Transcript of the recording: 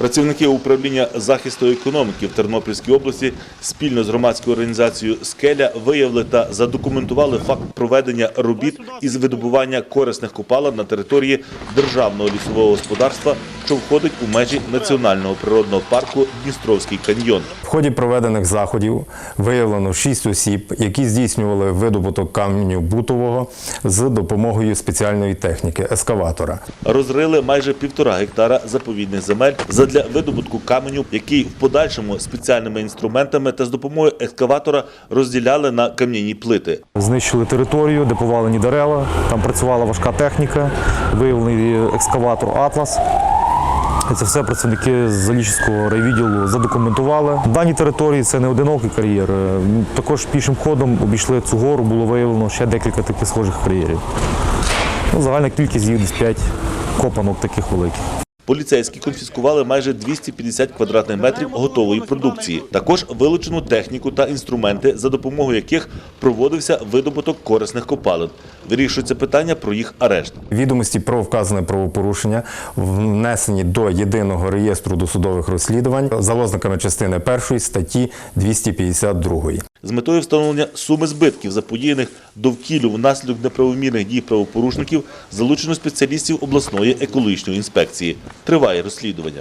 Працівники управління захисту економіки в Тернопільській області спільно з громадською організацією Скеля виявили та задокументували факт проведення робіт із видобування корисних копалин на території державного лісового господарства, що входить у межі національного природного парку Дністровський каньйон. В ході проведених заходів виявлено шість осіб, які здійснювали видобуток каменю бутового з допомогою спеціальної техніки ескаватора. Розрили майже півтора гектара заповідних земель задля видобутку каменю, який в подальшому спеціальними інструментами та з допомогою екскаватора розділяли на кам'яні плити. Знищили територію, де повалені дерева. Там працювала важка техніка, виявлений екскаватор Атлас. Це все працівники Заліщицького райвідділу задокументували. В даній території це не одинокий кар'єр. Е, Також пішим ходом обійшли цю гору, було виявлено ще декілька таких схожих кар'єрів. Ну, загальна кількість їх десь 5 копанок таких великих. Поліцейські конфіскували майже 250 квадратних метрів готової продукції. Також вилучену техніку та інструменти, за допомогою яких проводився видобуток корисних копалин. Вирішується питання про їх арешт. Відомості про вказане правопорушення внесені до єдиного реєстру досудових розслідувань за ознаками частини 1 статті 252. З метою встановлення суми збитків, заподіяних довкіллю внаслідок неправомірних дій правопорушників, залучено спеціалістів обласної екологічної інспекції. Триває розслідування.